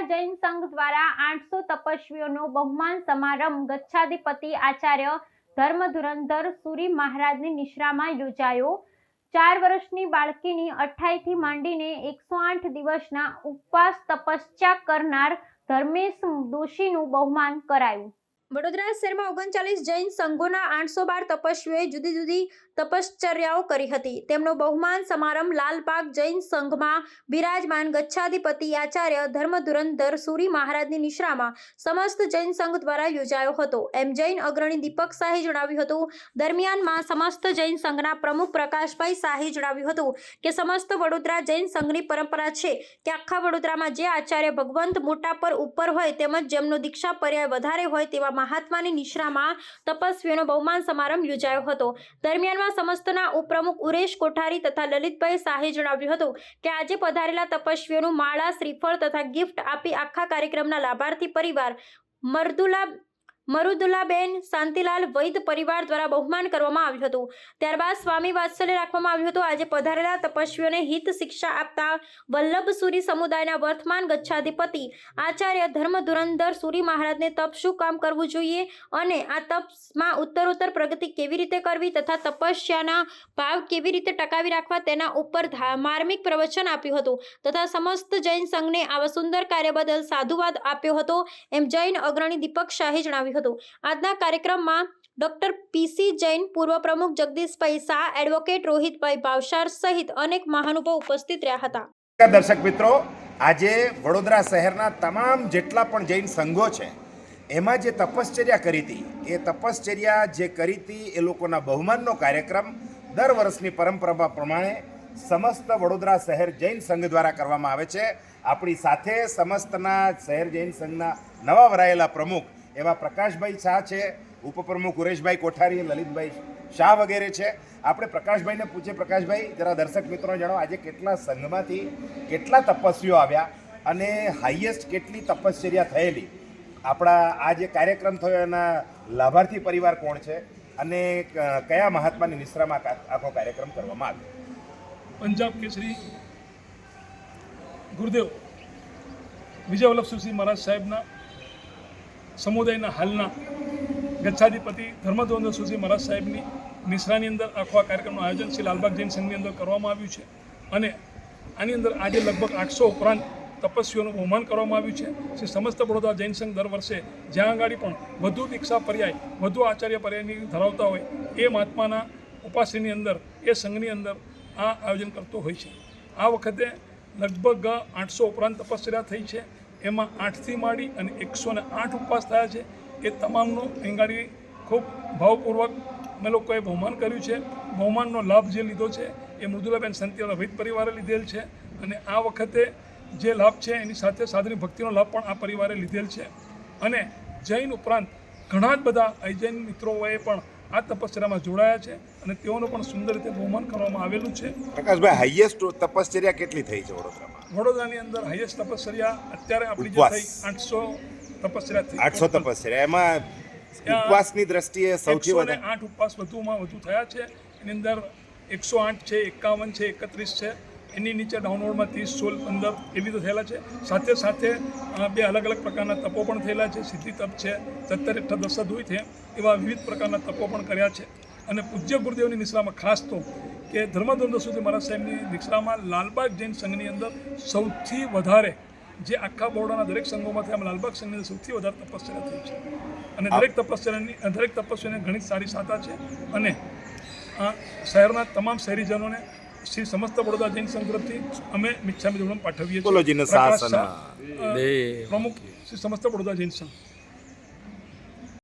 જૈન સંઘ દ્વારા આઠસો તપસ્વીઓનો બહુમાન સમારંભ ગચ્છાધિપતિ આચાર્ય ધર્મ ધુરંધર સુરી મહારાજની નિશ્રામાં યોજાયો. ચાર વર્ષની બાળકીની અઠાઈથી માંડીને એકસો આઠ દિવસના ઉપવાસ તપસ્યા કરનાર ધર્મેશ દોશીનું બહુમાન કરાયું. વડોદરા શહેરમાં ઓગણચાલીસ જૈન સંઘોના આઠસો બાર તપસ્વીઓએ જુદી જુદી તપશ્ચર્યાઓ કરી હતી. તેમનો બહુમાન સમારંભ લાલબાગ જૈન સંઘમાં બિરાજમાન ગચ્છાધિપતિ આચાર્ય ધર્મ ધુરંધર સુરી મહારાજની નિશ્રામાં સમસ્ત જૈન સંઘ દ્વારા યોજાયો હતો. એમ જૈન અગ્રણી દીપક શાહે જણાવ્યું હતું. દરમિયાનમાં સમસ્ત જૈન સંઘના પ્રમુખ પ્રકાશભાઈ શાહે જણાવ્યું હતું કે સમસ્ત વડોદરા જૈન સંઘની પરંપરા છે કે આખા વડોદરામાં જે આચાર્ય ભગવંત મોટા પર ઉપર હોય તેમજ જેમનો દીક્ષા પર્યાય વધારે હોય તેવા મહાત્માની નિશ્રામાં તપસ્વીઓનો બહુમાન સમારંભ યોજાયો હતો. દરમિયાનમાં સમસ્તના ઉપપ્રમુખ ઉરેશ કોઠારી તથા લલિતભાઈ શાહે જણાવ્યું હતું કે, આજે પધારેલા તપસ્વીઓનું માળા, શ્રીફળ તથા ગિફ્ટ આપી આખા કાર્યક્રમના લાભાર્થી પરિવાર મરદુલા મરુદુલાબેન શાંતિલાલ વૈદ પરિવાર દ્વારા બહુમાન કરવામાં આવ્યું હતું. ત્યારબાદ સ્વામી વાત્સલ્ય રાખવામાં આવ્યું હતું. આજે પધારેલા તપસ્વીઓને હિત શિક્ષા આપતા વલ્લભ સુરી સમુદાયના વર્તમાન ગચ્છાધિપતિ આચાર્ય ધર્મ ધુરંધર સુરી મહારાજને તપ શું કામ કરવું જોઈએ અને આ તપમાં ઉત્તરોત્તર પ્રગતિ કેવી રીતે કરવી તથા તપસ્યાના ભાવ કેવી રીતે ટકાવી રાખવા તેના ઉપર માર્મિક પ્રવચન આપ્યું હતું તથા સમસ્ત જૈન સંઘને આવા સુંદર કાર્ય બદલ સાધુવાદ આપ્યો હતો. એમ જૈન અગ્રણી દીપક શાહે જણાવ્યું હતું. આજના કાર્યક્રમમાં ડોક્ટર પીસી જૈન, પૂર્વ પ્રમુખ જગદીશભાઈ શાહ એડવોકેટ રોહિતભાઈ ભાવસાર સહિત અનેક મહાનુભાવ ઉપસ્થિત રહ્યા હતા. દર્શક મિત્રો, આજે વડોદરા શહેરના તમામ જેટલા પણ જૈન સંઘો છે, એમાં જે તપશ્ચર્યા કરી હતી, એ તપશ્ચર્યા જે કરી હતી એ લોકોના બહુમાનનો કાર્યક્રમ દર વર્ષની પરંપરા પ્રમાણે સમસ્ત વડોદરા શહેર જૈન સંઘ દ્વારા કરવામાં આવે છે. આપણી સાથે સમસ્તના શહેર જૈન સંઘના નવા વરાયેલા પ્રમુખ એવા પ્રકાશભાઈ શાહ છે, ઉપપ્રમુખ ઉરેશભાઈ કોઠારી, લલિતભાઈ શાહ વગેરે છે. આપણે પ્રકાશભાઈને પૂછીએ. પ્રકાશભાઈ, જરા દર્શક મિત્રો જણાવો, આજે કેટલા સંઘમાંથી કેટલા તપસ્વીઓ આવ્યા અને હાઈએસ્ટ કેટલી તપશ્ચર્યા થયેલી? આપણા આ જે કાર્યક્રમ થયો એના લાભાર્થી પરિવાર કોણ છે અને કયા મહાત્માની નિશ્રામાં આખો કાર્યક્રમ કરવામાં આવ્યો? પંજાબ કેસરી ગુરુદેવ વિજય વલ્લભ સુશ્રી મહારાજ સાહેબના સમુદાયના હાલના ગચ્છાધિપતિ ધર્મદ્વંદ સુધી મહારાજ સાહેબની નિશ્રાની અંદર આખો આ કાર્યક્રમનું આયોજન શ્રી લાલબાગ જૈન સંઘની અંદર કરવામાં આવ્યું છે. અને આની અંદર આજે લગભગ આઠસો ઉપરાંત તપસ્વીઓનું બહુમાન કરવામાં આવ્યું છે. શ્રી સમસ્ત વડોદરા જૈન સંઘ દર વર્ષે જ્યાં આગળ પણ વધુ દીક્ષા પર્યાય, વધુ આચાર્ય પર્યાયની ધરાવતા હોય એ મહાત્માના ઉપાસીની અંદર, એ સંઘની અંદર આ આયોજન કરતું હોય છે. આ વખતે લગભગ આઠસો ઉપરાંત તપસ્યા થઈ છે. એમાં આઠથી માંડી અને એકસો ને આઠ ઉપવાસ થયા છે. એ તમામનું અહીંગાડી ખૂબ ભાવપૂર્વક અમે લોકોએ બહુમાન કર્યું છે. બહુમાનનો લાભ જે લીધો છે એ મૃદુલાબેન સંતિયાના વૈદ પરિવારે લીધેલ છે અને આ વખતે જે લાભ છે એની સાથે સાધની ભક્તિનો લાભ પણ આ પરિવારે લીધેલ છે. અને જૈન ઉપરાંત ઘણા જ બધા અજૈન મિત્રોએ પણ આ તપશ્ચર્યામાં જોડાયા છે અને તેઓનું પણ સુંદર રીતે બહુમાન કરવામાં આવેલું છે. પ્રકાશભાઈ હાઈએસ્ટ તપશ્ચર્યા કેટલી થઈ છે વડોદરામાં? વડોદરાની અંદર હાઈએસ્ટ તપશ્ચર્યા અત્યારે આપણી જે થઈ આઠસો તપશ્ચર્યા થઈ. આઠસો તપશ્ચર્યા. એમાં ઉપવાસની દ્રષ્ટિએ સૌથી વધારે આઠ ઉપવાસ વધુમાં વધુ થયા છે. એની અંદર એકસો આઠ છે એકાવન છે એકત્રીસ છે. એની નીચે ડાઉનલોડમાં ત્રીસ સોળ, પંદર એવી રીતે થયેલા છે. સાથે સાથે બે અલગ અલગ પ્રકારના તપો પણ થયેલા છે. સિદ્ધિ તપ છે, સત્તર અઠ્ઠા દસ હોય છે, એવા વિવિધ પ્રકારના તપો પણ કર્યા છે. અને પૂજ્ય ગુરુદેવની નિશ્રામાં ખાસ તો કે ધર્મધંધો સુધી મહારાજ સાહેબની નિશ્રામાં લાલબાગ જૈન સંઘની અંદર સૌથી વધારે જે આખા બરોડાના દરેક સંઘોમાંથી આમ લાલબાગ સંઘની સૌથી વધારે તપસ્યા થઈ છે. અને દરેક તપસ્યાની, દરેક તપસ્યાને ઘણી સારી સાતા છે. અને શહેરના તમામ શહેરીજનોને શ્રી સમસ્ત વડોદરા જૈન સંઘ તરફથી અમે મિચ્છામી ધોરણ પાઠવીએ છીએ. પ્રમુખ શ્રી સમસ્ત વડોદરા જૈન સંઘ.